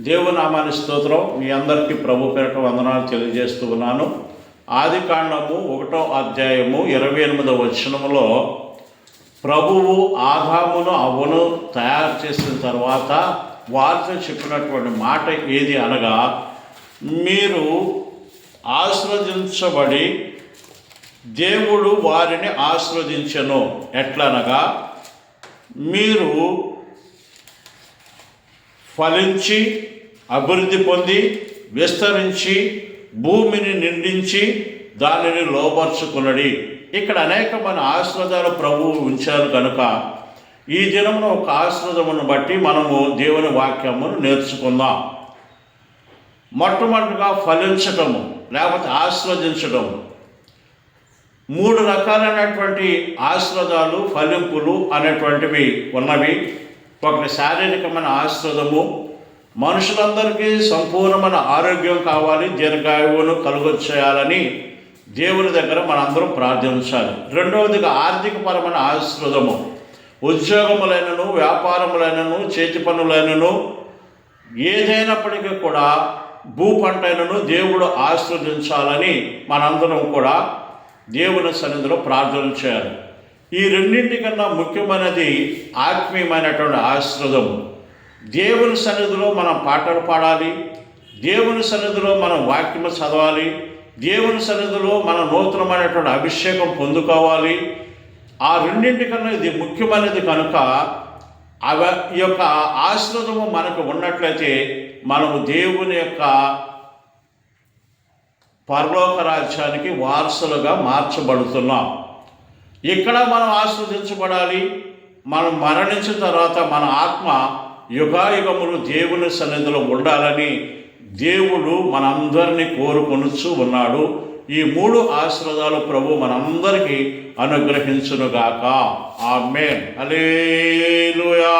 దేవునామాని స్తోత్రం మీ అందరికీ ప్రభు పేరట వందనాలు తెలియజేస్తూ ఉన్నాను. ఆది కాండము ఒకటో అధ్యాయము ఇరవై ఎనిమిదవ వచనములో ప్రభువు ఆదామును అవ్వను తయారు చేసిన తర్వాత వారితో చెప్పినటువంటి మాట ఏది అనగా మీరు ఆశ్రవదించబడి దేవుడు వారిని ఆశ్రవదించను. ఎట్లనగా మీరు ఫలించి అభివృద్ధి పొంది విస్తరించి భూమిని నిండించి దానిని లోపరుచుకున్నది ఇక్కడ అనేకమైన ఆశ్రదాలు ప్రభువు ఉంచారు కనుక ఈ దినమున ఒక ఆశ్రదమును బట్టి మనము దేవుని వాక్యమును నేర్చుకుందాం. మొట్టమొదటిగా ఫలించటము లేకపోతే ఆస్వాదించటము మూడు రకాలైనటువంటి ఆశ్రదాలు ఫలింపులు అనేటువంటివి ఉన్నవి. ఒకటి శారీరకమైన ఆశ్రదము. మనుషులందరికీ సంపూర్ణమైన ఆరోగ్యం కావాలి దీర్ఘాయువును కలుగొచ్చేయాలని దేవుని దగ్గర మనందరం ప్రార్థించాలి. రెండవదిగా ఆర్థికపరమైన ఆశ్రదము. ఉద్యోగములైనను వ్యాపారములైనను చేతి పనులైనను ఏదైనప్పటికీ కూడా భూ పంటైనను దేవుడు ఆశ్రదించాలని మనందరం కూడా దేవుని సన్నిధిలో ప్రార్థన చేయాలి. ఈ రెండింటికన్నా ముఖ్యమైనది ఆత్మీయమైనటువంటి ఆశ్రదము. దేవుని సన్నిధిలో మనం పాటలు పాడాలి దేవుని సన్నిధిలో మనం వాక్యము చదవాలి దేవుని సన్నిధిలో మన నూతనమైనటువంటి అభిషేకం పొందుకోవాలి. ఆ రెండింటికన్నా ఇది ముఖ్యమైనది కనుక అవ ఈ యొక్క ఆశ్రదము మనకు ఉన్నట్లయితే మనము దేవుని యొక్క పరలోక రాజ్యానికి వారసులుగా మార్చబడుతున్నాం. ఇక్కడ మనం ఆస్వాదించబడాలి మనం మరణించిన తర్వాత మన ఆత్మ యుగాయుగములు దేవుని సన్నిధిలో ఉండాలని దేవుడు మనందరినీ కోరుకొనుచు ఉన్నాడు. ఈ మూడు ఆశీర్వాదాలు ప్రభు మనందరికీ అనుగ్రహించునుగాక. ఆమెన్. హల్లెలూయా.